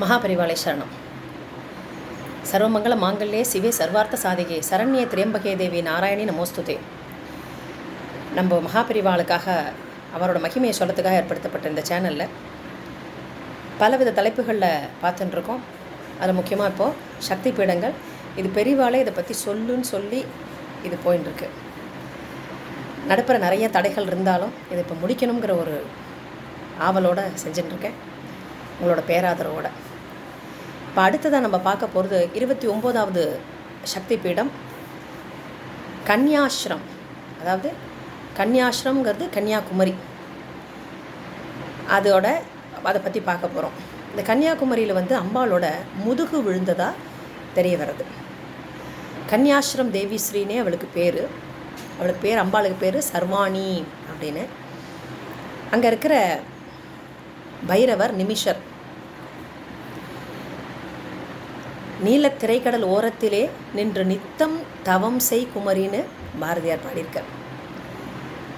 மகாபரிவாளை சரணம். சர்வமங்கள மாங்கல்யே சிவே சர்வார்த்த சாதிகே சரண்ய திரியம்பகே தேவி நாராயணி நமோஸ்துதே. நம்ம மகாபரிவாளுக்காக அவரோட மகிமையை சொல்லத்துக்காக ஏற்படுத்தப்பட்ட இந்த சேனலில் பலவித தலைப்புகளில் பார்த்துட்டுருக்கோம் அதில் முக்கியமாக இப்போது சக்தி பீடங்கள் இது பெரிவாலே இதை பற்றி சொல்லுன்னு சொல்லி இது போயின்னு இருக்கு நடுப்புற நிறைய தடைகள் இருந்தாலும் இதை இப்போ முடிக்கணுங்கிற ஒரு ஆவலோடு செஞ்சுட்டுருக்கேன் உங்களோட பேராதரவோட. இப்போ அடுத்ததாக நம்ம பார்க்க போகிறது இருபத்தி ஒம்போதாவது சக்தி பீடம் கன்யாஸ்ரம் அதாவது கன்னியாசிரம்ங்கிறது கன்னியாகுமரி. அதோட அதை பற்றி பார்க்க போகிறோம் இந்த கன்னியாகுமரியில் வந்து அம்பாளோட முதுகு விழுந்ததாக தெரிய வருது கன்யாஸ்ரம் தேவி ஸ்ரீனே அவளுக்கு பேர். அவளுக்கு பேர் அம்பாளுக்கு பேர் சர்வாணி அப்படின்னு. அங்கே இருக்கிற பைரவர் நிமிஷர். நீலத் திரைக்கடல் ஓரத்திலே நின்று நித்தம் தவம் செய் குமரின்னு பாரதியார் பாடியிருக்கார்.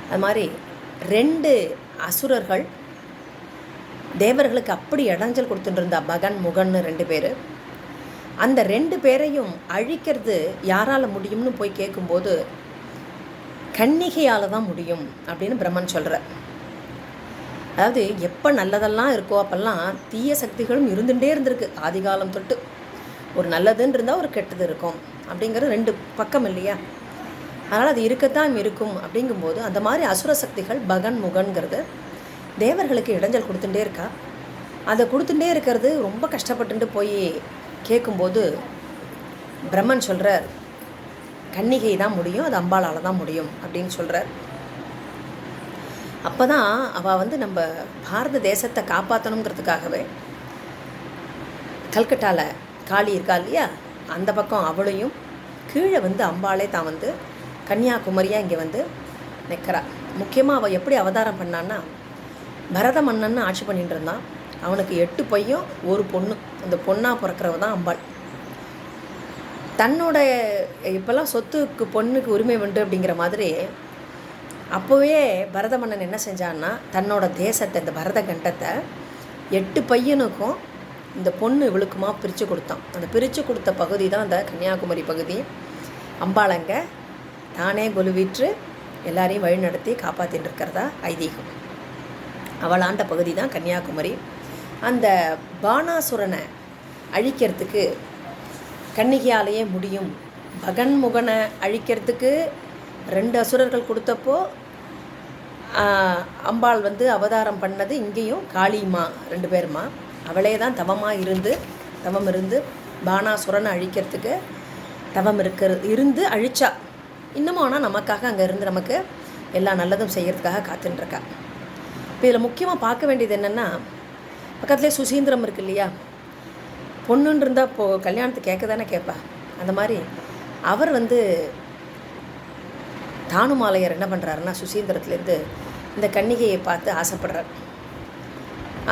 அது மாதிரி ரெண்டு அசுரர்கள் தேவர்களுக்கு அப்படி இடைஞ்சல் கொடுத்துட்டு மகன் முகன்னு ரெண்டு பேர். அந்த ரெண்டு பேரையும் அழிக்கிறது யாரால் முடியும்னு போய் கேட்கும்போது கன்னிகையால் தான் முடியும் அப்படின்னு பிரம்மன் சொல்கிறார் அதாவது எப்போ நல்லதெல்லாம் இருக்கோ அப்போல்லாம் தீய சக்திகளும் இருந்துகிட்டே இருந்திருக்கு ஆதிகாலம் தொட்டு. ஒரு நல்லதுன்னு இருந்தால் ஒரு கெட்டது இருக்கும். அப்படிங்கிறது ரெண்டு பக்கம் இல்லையா? அதனால் அது இருக்கத்தான் இருக்கும் அப்படிங்கும்போது அந்த மாதிரி அசுர சக்திகள் பகன் முகன்கிறது தேவர்களுக்கு இடைஞ்சல் கொடுத்துட்டே இருக்கா? அதை கொடுத்துட்டே இருக்கிறது ரொம்ப கஷ்டப்பட்டுட்டு போய் கேட்கும்போது பிரம்மன் சொல்கிறார் கன்னிகை தான் முடியும் அது அம்பாளால் தான் முடியும் அப்படின்னு சொல்கிறார் அப்போ தான் அவள் வந்து நம்ம பாரத தேசத்தை காப்பாற்றணுங்கிறதுக்காகவே கல்கட்டாவில் காளி இருக்கா இல்லையா? அந்த பக்கம் அவளையும் கீழே வந்து அம்பாளே தான் வந்து கன்னியாகுமரியாக இங்கே வந்து நிற்கிறா முக்கியமாக அவள் எப்படி அவதாரம் பண்ணான்னா பரத மன்னன் ஆட்சி பண்ணிட்டு இருந்தான் அவனுக்கு எட்டு பையும் ஒரு பொண்ணு. அந்த பொண்ணாக பிறக்கிறவ தான் அம்பாள். தன்னோட இப்போல்லாம் சொத்துக்கு பொண்ணுக்கு உரிமை உண்டு அப்படிங்கிற மாதிரி அப்போவே பரத மன்னன் என்ன செஞ்சான்னா தன்னோட தேசத்தை இந்த பரத கண்டத்தை எட்டு பையனுக்கும் இந்த பொண்ணு இவளுக்குமா பிரித்து கொடுத்தான். அந்த பிரித்து கொடுத்த பகுதி தான் அந்த கன்னியாகுமரி பகுதி. அம்பாளங்க தானே கொலுவிற்று எல்லாரையும் வழிநடத்தி காப்பாற்றின்னு இருக்கிறதா ஐதீகம். அவள் ஆண்ட பகுதி தான் கன்னியாகுமரி. அந்த பானாசுரனை அழிக்கிறதுக்கு கன்னிகையாலேயே முடியும். பகன்முகனை அழிக்கிறதுக்கு ரெண்டு அசுரர்கள் கொடுத்தப்போ அம்பாள் வந்து அவதாரம் பண்ணது இங்கேயும் காளிமா ரெண்டு பேருமா. அவளே தான் தவமாக இருந்து தவம் இருந்து பானாசுரனை அழிக்கிறதுக்கு தவம் இருக்கிற இருந்து அழிச்சா. இன்னமும் ஆனால் நமக்காக அங்கே இருந்து நமக்கு எல்லா நல்லதும் செய்கிறதுக்காக காத்துட்டுருக்கா இப்போ இதில் முக்கியமாக பார்க்க வேண்டியது என்னென்னா பக்கத்துலேயே சுசீந்திரம் இருக்கு இல்லையா? பொண்ணுன்னு இருந்தால் இப்போது கல்யாணத்துக்கு கேட்க தானே கேட்பா. அந்த மாதிரி அவர் வந்து தானுமாலையர் என்ன பண்ணுறாருன்னா சுசீந்திரத்துலேருந்து இந்த கன்னிகையை பார்த்து ஆசைப்படுறார்.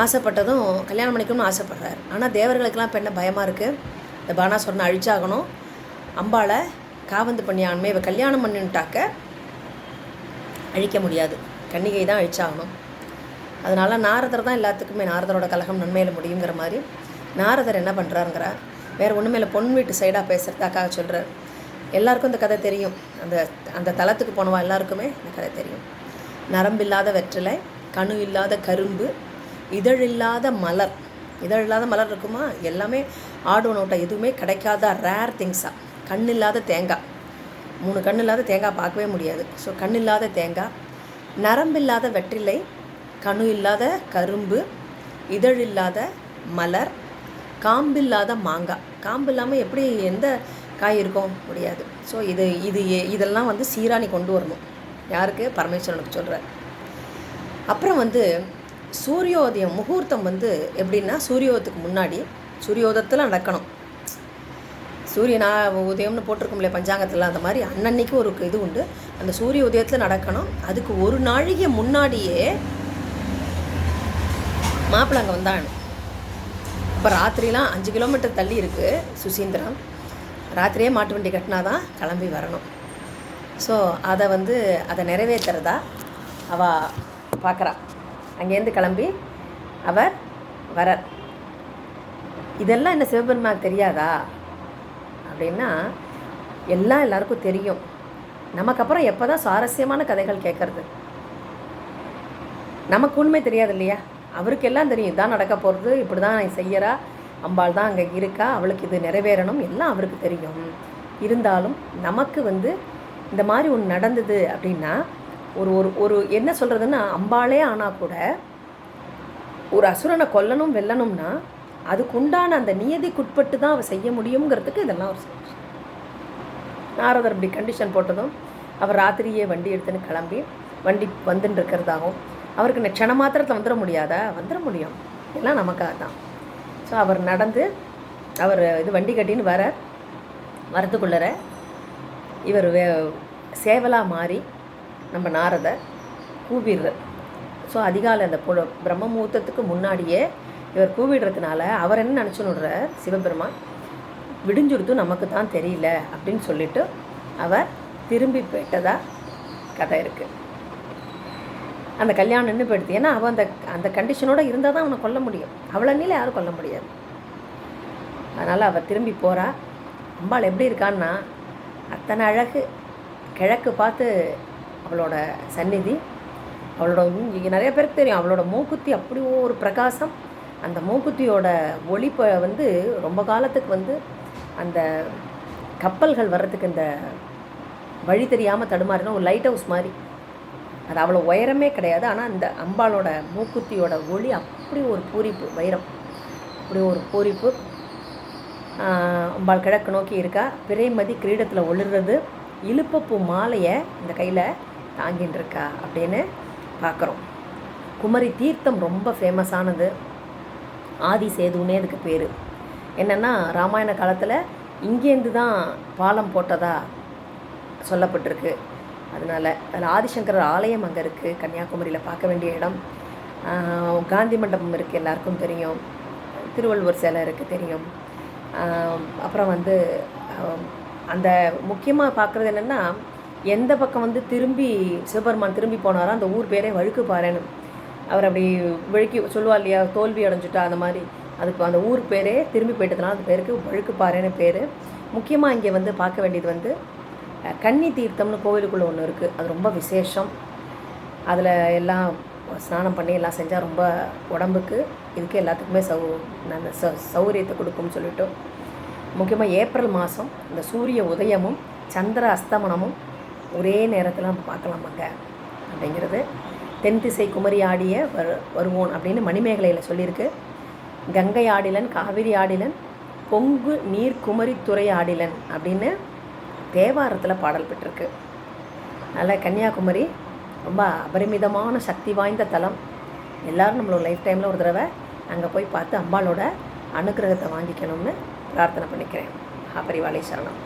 ஆசைப்பட்டதும் கல்யாணம் பண்ணிக்கணும்னு ஆசைப்படுறார். ஆனால் தேவர்களுக்கெல்லாம் இப்போ என்ன பயமாக இருக்குது இந்த பானாசுரனை அழிச்சாகணும். அம்பாளை காவந்து பண்ணியானுமே இவள் கல்யாணம் பண்ணிட்டாக்க அழிக்க முடியாது. கன்னிகை தான் அழிச்சாகணும். அதனால் நாரதர் தான் எல்லாத்துக்குமே நாரதரோட கலகம் நன்மையில் முடியுங்கிற மாதிரி நாரதர் என்ன பண்ணுறாருங்கிறார் வேறு ஒன்றுமே இல்லை பொன் வீட்டு சைடாக பேசுகிறதாக்காக சொல்கிறார் எல்லாருக்கும் இந்த கதை தெரியும். அந்த அந்த தளத்துக்கு போனவா எல்லாருக்குமே இந்த கதை தெரியும். நரம்பில்லாத வெற்றிலை கணு இல்லாத கரும்பு இதழில்லாத மலர். இதழில்லாத மலர் இருக்குமா? எல்லாமே ஆடு நோட்டை எதுவுமே கிடைக்காத ரேர் திங்ஸாக கண் இல்லாத தேங்காய். மூணு கண் இல்லாத தேங்காய் பார்க்கவே முடியாது. ஸோ கண் இல்லாத தேங்காய். நரம்பில்லாத வெற்றிலை. கணு இல்லாத கரும்பு. இதழில்லாத மலர். காம்பில்லாத மாங்காய். காம்பு இல்லாமல் எப்படி எந்த காய் இருக்கும்? முடியாது. ஸோ இது இது இதெல்லாம் வந்து சீராணி கொண்டு வரணும். யாருக்கு? பரமேஸ்வரனுக்கு சொல்கிறார் அப்புறம் வந்து சூரியோதயம் முகூர்த்தம் வந்து எப்படின்னா சூரியோதத்துக்கு முன்னாடி சூரியோதயத்தில் நடக்கணும். சூரியனா உதயம்னு போட்டிருக்கும் இல்லையா பஞ்சாங்கத்தில் அந்த மாதிரி அன்னன்னைக்கு ஒரு இது உண்டு. அந்த சூரிய உதயத்தில் நடக்கணும். அதுக்கு ஒரு நாழிகை முன்னாடியே மாப்பிள்ளை வந்தாங்க இப்போ ராத்திரிலாம் அஞ்சு கிலோமீட்டர் தள்ளி இருக்குது சுசீந்திரம். ராத்திரியே மாட்டு வண்டி கட்டினா தான் கிளம்பி வரணும். ஸோ அதை வந்து அதை நிறைவேற்றுறதா அவள் பார்க்குறான் அங்கேருந்து கிளம்பி அவர் வரார். இதெல்லாம் என்ன சிவபெருமா தெரியாதா? அப்படின்னா எல்லாம் எல்லாருக்கும் தெரியும். நமக்கு அப்புறம் எப்போ தான் சுவாரஸ்யமான கதைகள் கேட்கறது? நமக்கு உண்மை தெரியாது இல்லையா? அவருக்கு எல்லாம் தெரியும் இதான் நடக்க போகிறது இப்படி தான் செய்யறா அம்பாள் தான் அங்கே இருக்கா அவளுக்கு இது நிறைவேறணும் எல்லாம் அவருக்கு தெரியும். இருந்தாலும் நமக்கு வந்து இந்த மாதிரி ஒன்று நடந்தது அப்படின்னா ஒரு ஒரு ஒரு என்ன சொல்கிறதுன்னா அம்பாளே ஆனால் கூட ஒரு அசுரனை கொல்லணும் வெல்லணும்னா அதுக்கு உண்டான அந்த நியதிக்குட்பட்டு தான் அவள் செய்ய முடியுங்கிறதுக்கு இதெல்லாம் ஒரு நாரதர் இப்படி கண்டிஷன் போட்டதும் அவர் ராத்திரியே வண்டி எடுத்துன்னு கிளம்பி வண்டி வந்துன்னு இருக்கிறதாகவும் அவருக்கு இந்த க்ஷண மாத்திரத்தில் வந்துட முடியாதா? வந்துட முடியும். எல்லாம் நமக்காக தான் ஸோ அவர் நடந்து அவர் இது வண்டி கட்டின்னு வர வரத்துக்குள்ளர இவர் வே சேவலாக மாறி நம்ம நாரத கூவிடுறார். ஸோ அதிகாலை அந்த பொ பிரம்ம முகூர்த்தத்துக்கு முன்னாடியே இவர் கூவிடுறதுனால அவர் என்ன நினச்சுன்னுடுற சிவபெருமான் விடிஞ்சுடுத்து நமக்கு தான் தெரியல அப்படின்னு சொல்லிட்டு அவர் திரும்பி போயிட்டதா கதை இருக்குது அந்த கல்யாணம் நின்று போயிடுது ஏன்னா அவன் அந்த அந்த கண்டிஷனோட இருந்தால் தான் அவனை கொல்ல முடியும். அவளை நீல யாரும் கொல்ல முடியாது. அதனால் அவள் திரும்பி போகிறா அம்பாள் எப்படி இருக்கான்னா அத்தனை அழகு கிழக்கு பார்த்து அவளோட சந்நிதி அவளோட இங்கே நிறைய பேருக்கு தெரியும் அவளோட மூக்குத்தி அப்படி ஒரு பிரகாசம். அந்த மூக்குத்தியோட ஒளிப்ப வந்து ரொம்ப காலத்துக்கு வந்து அந்த கப்பல்கள் வர்றதுக்கு இந்த வழி தெரியாமல் தடுமாறின ஒரு லைட் ஹவுஸ் மாதிரி. அது அவ்வளோ உயரமே கிடையாது. ஆனால் அந்த அம்பாளோட மூக்குத்தியோட ஒளி அப்படி ஒரு பூரிப்பு வைரம். அப்படி ஒரு பூரிப்பு. அம்பாள் கிழக்கு நோக்கி இருக்கா. பிறைமதி கிரீடத்தில் ஒளிர்றது. இழுப்பப்பூ மாலையை இந்த கையில் தாங்கின்னு இருக்கா அப்படின்னு பார்க்குறோம். குமரி தீர்த்தம் ரொம்ப ஃபேமஸானது ஆதி சேதுன்னே அதுக்கு பேர். என்னென்னா ராமாயண காலத்தில் இங்கேருந்து தான் பாலம் போட்டதா சொல்லப்பட்டிருக்கு. அதனால் அதில் ஆதிசங்கரர் ஆலயம் அங்கே இருக்குது கன்னியாகுமரியில் பார்க்க வேண்டிய இடம். காந்தி மண்டபம் இருக்குது எல்லாருக்கும் தெரியும். திருவள்ளுவர் சிலை இருக்குது தெரியும். அப்புறம் வந்து அந்த முக்கியமாக பார்க்குறது என்னென்னா எந்த பக்கம் வந்து திரும்பி சிவபெருமான் திரும்பி போனாரோ அந்த ஊர் பேரே வழுக்கு பாறைன்னு. அவர் அப்படி விழுக்கி சொல்லுவா இல்லையா தோல்வி அடைஞ்சிட்டா அந்த மாதிரி. அதுக்கு அந்த ஊர் பேரே திரும்பி போயிட்டதுனால அந்த பேருக்கு வழுக்கு பாறைன்னு பேர். முக்கியமாக இங்கே வந்து பார்க்க வேண்டியது வந்து கன்னி தீர்த்தம்னு கோவிலுக்குள்ளே ஒன்று இருக்குது அது ரொம்ப விசேஷம். அதில் எல்லாம் ஸ்நானம் பண்ணி எல்லாம் செஞ்சால் ரொம்ப உடம்புக்கு இதுக்கு எல்லாத்துக்குமே சௌ நல்ல ச சௌகரியத்தை கொடுக்கும்னு சொல்லிட்டு. முக்கியமாக ஏப்ரல் மாதம் இந்த சூரிய உதயமும் சந்திர அஸ்தமனமும் ஒரே நேரத்தில் நம்ம பார்க்கலாம் அங்கே அப்படிங்கிறது தென் திசை குமரி ஆடிய வரு வருவோன் அப்படின்னு மணிமேகலையில் சொல்லியிருக்கு. கங்கை ஆடிலன் காவிரி ஆடிலன் பொங்கு நீர் குமரி துறை ஆடிலன் அப்படின்னு தேவாரத்தில் பாடல் பெற்றிருக்கு. அதனால் கன்னியாகுமரி ரொம்ப அபரிமிதமான சக்தி வாய்ந்த தலம். எல்லோரும் நம்மளோட லைஃப் டைமில் ஒரு தடவை அங்கே போய் பார்த்து அம்பாளோட அனுக்கிரகத்தை வாங்கிக்கணும்னு பிரார்த்தனை பண்ணிக்கிறேன். மகாபரிவாளை சரணம்.